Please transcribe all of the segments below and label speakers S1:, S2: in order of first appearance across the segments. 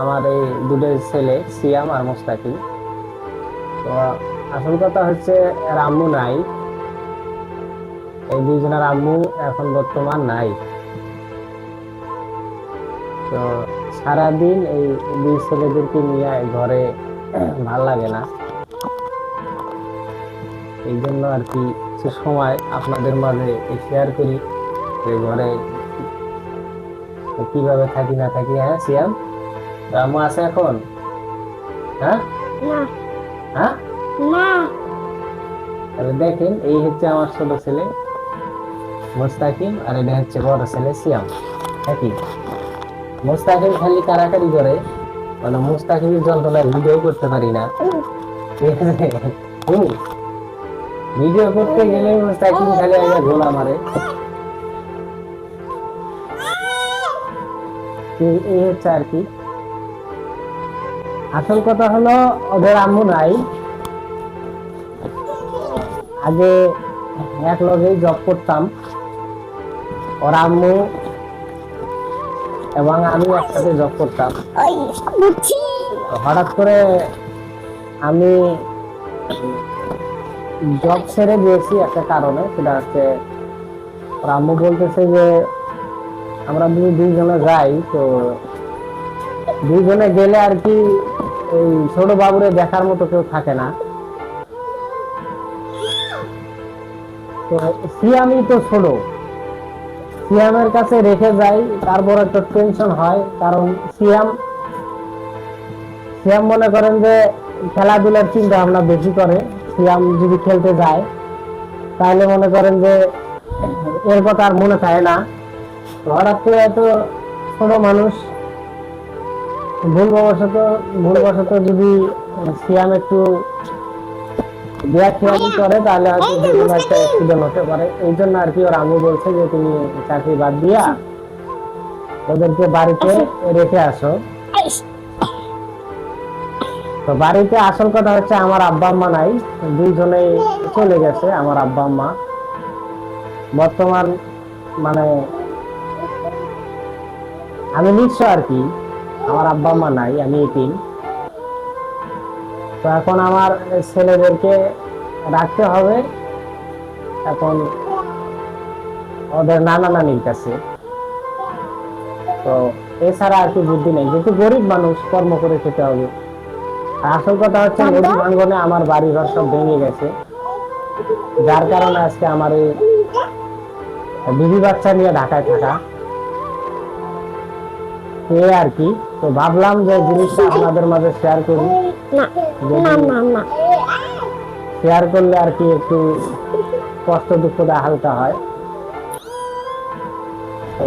S1: আমার এই দুটো ছেলে, সিয়াম আর মোস্তাকিম তো আসল কথা হচ্ছে এর আম্মু নাই। এই দুইজনের আম্মু এখন বর্তমান নাই। তো সারাদিন এই দুই ছেলেদেরকে নিয়ে ঘরে ভালো লাগে না। এই জন্য আর কি সময় আপনাদের মাঝে শেয়ার করি যে ঘরে কীভাবে থাকি না থাকি। হ্যাঁ সিয়াম? রামু আছে এখন? হ্যাঁ? হ্যাঁ? তাহলে দেখেন এই হচ্ছে আমার ছোট ছেলে মোস্তাকিম আর এটা হচ্ছে বড় ছেলে সিয়াম। একই মোস্তাকিম খালি কারাকারি করে মানে মোস্তাকিমের যন্ত্রণার ভিডিও করতে পারি না। ঠিক আছে? ভিডিও করতে গেলে মোস্তাকিম খালি আগে গোলা মারে। এই হচ্ছে আর কি। আসল কথা হলো ওদের আম্মু নাই। আগে এক লগেই জব করতাম। ওর আম্মু এবং আমি একসাথে জব করতাম। হঠাৎ করে আমি জব ছেড়ে দিয়েছি একটা কারণে সেটা হচ্ছে ওর আম্মু বলতেছে যে আমরা যদি দুইজনে যাই তো দুইজনে গেলে আর কি এই ছোট বাবুরে দেখার মতো কেউ থাকে না। তো সিয়ামই তো ছোট। সিয়ামের কাছে রেখে যাই তারপর একটা টেনশন হয়, কারণ সিয়াম সিয়াম মনে করেন যে খেলাধুলার চিন্তা ভাবনা বেশি করে, সিয়াম যদি খেলতে যায়, তাহলে মনে করেন যে এর কথা আর মনে থাকে না। হঠাৎ করে এত ছোট মানুষ ভুলবশত ভুলবশত যদি সিয়াম একটু করে তাহলে হয়তো একটা অ্যাক্সিডেন্ট হতে পারে। এই জন্য আর কি ওর আম্মু বলছে যে তুমি চাকরি বাদ দিয়া ওদেরকে বাড়িতে রেখে আসো। তো বাড়িতে আসল কথা হচ্ছে আমার আব্বা আম্মা নাই দুইজনেই চলে গেছে আমার আব্বা আম্মা। বর্তমান মানে আমি নিঃস্ব আর কি। আমার আব্বা আম্মা নাই আমি এতিম। তো এখন আমার ছেলেদেরকে রাখতে হবে। এখন ওদের নানা নানির কাছে। তো এছাড়া আর কি বুদ্ধি নেই যেহেতু গরিব মানুষ কর্ম করে খেতে হবে। আর আসল কথা হচ্ছে নদী ভাঙ্গনে আমার বাড়ি ঘর সব ভেঙে গেছে। যার কারণে আজকে আমার এই বিবি বাচ্চা নিয়ে ঢাকায় থাকা। আর কি। তো ভাবলাম যে জিনিসটা আপনাদের মাঝে শেয়ার করি। শেয়ার করলে আর কি একটু কষ্ট দুঃখটা হালকা হয়। তো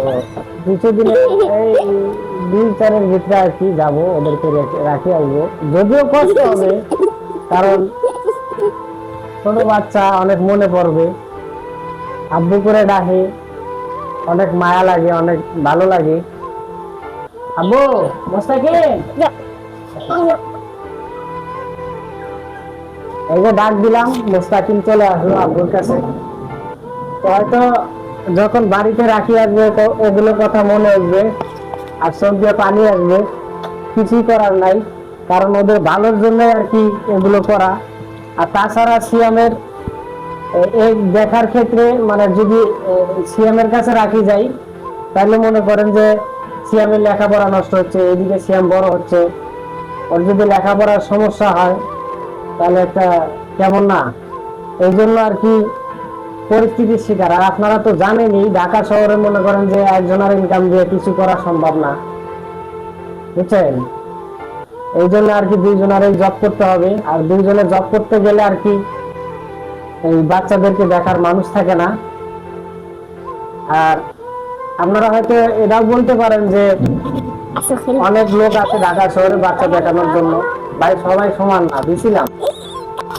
S1: কিছুদিনের এই চারের ভিতরে আর কি যাব ওদেরকে রেখে- রাখি আসব। যদিও কষ্ট হবে কারণ ছোট বাচ্চা অনেক মনে পড়বে। আব্বু করে ডাকে অনেক মায়া লাগে অনেক ভালো লাগে। আব্বু মোস্তাকিম এই যে ডাক দিলাম মোস্তাকিম চলে আসলো আব্বুর কাছে। হয়তো যখন বাড়িতে রাখি আসবে তো এগুলো কথা মনে আসবে আর চোখ দিয়ে পানি আসবে। কিছুই করার নাই কারণ ওদের ভালোর জন্য আর কি এগুলো করা। আর তাছাড়া সিয়ামের এই দেখার ক্ষেত্রে মানে যদি সিএমের কাছে রাখি যাই তাহলে মনে করেন যে সিএমের লেখাপড়া নষ্ট হচ্ছে এদিকে সিএম বড় হচ্ছে। ওর যদি লেখাপড়ার সমস্যা হয়, তাহলে একটা কেমন না? এই জন্য আর কি পরিস্থিতির শিকার। আর আপনারা তো জানেনই, ঢাকা শহরে মনে করেন যে একজনের ইনকাম দিয়ে কিছু করা সম্ভব না। বুঝছেন? এই জন্য আর কি দুইজনের জব করতে হবে। আর দুইজনে জব করতে গেলে আর কি এই বাচ্চাদেরকে দেখার মানুষ থাকে না। আর আপনারা হয়তো এটাও বলতে পারেন যে অনেক লোক আছে ঢাকা শহরে বাচ্চা দেখানোর জন্য। ভাই সবাই সমান না বুঝছিলাম?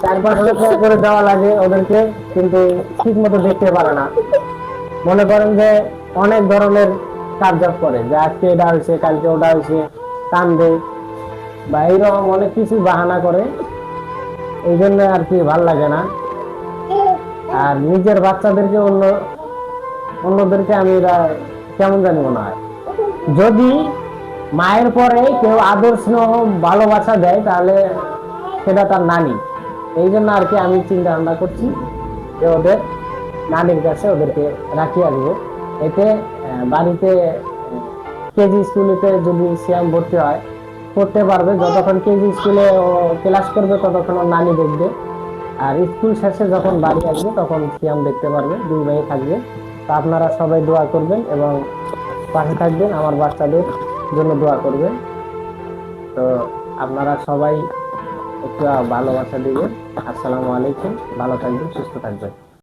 S1: চার পাঁচ টাকা করে দেওয়া লাগে ওদেরকে কিন্তু ঠিক মতো দেখতে পারে না। মনে করেন যে অনেক ধরনের কার্যক করে যে আজকে এটা হয়েছে কালকে ওটা হয়েছে কান্দে। বা এইরকম অনেক কিছু বাহানা করে। এই জন্য আর কি ভালো লাগে না। আর নিজের বাচ্চাদেরকে অন্য অন্যদেরকে আমি এরা কেমন জানি মনে হয়। যদি মায়ের পরে কেউ আদর স্নেহ ভালোবাসা দেয়, তাহলে সেটা তার নানি। এই জন্য আর কি আমি চিন্তা ভাবনা করছি যে ওদের নানির কাছে ওদেরকে রাখি আসব এতে বাড়িতে, কেজি স্কুলেতে যদি সিয়াম ভর্তি হয় পড়তে পারবে। যতক্ষণ কেজি স্কুলে ও ক্লাস করবে, ততক্ষণ ওর নানি দেখবে। আর স্কুল শেষে যখন বাড়ি আসবে, তখন সিয়াম দেখতে পারবে, দুই ভাই থাকবে। তো আপনারা সবাই দোয়া করবেন এবং পাশে থাকবেন, আমার বাচ্চাদের জন্য দোয়া করবেন। তো আপনারা সবাই একটু ভালোবাসা দিবেন। আসসালামু আলাইকুম, ভালো থাকবেন, সুস্থ থাকবেন।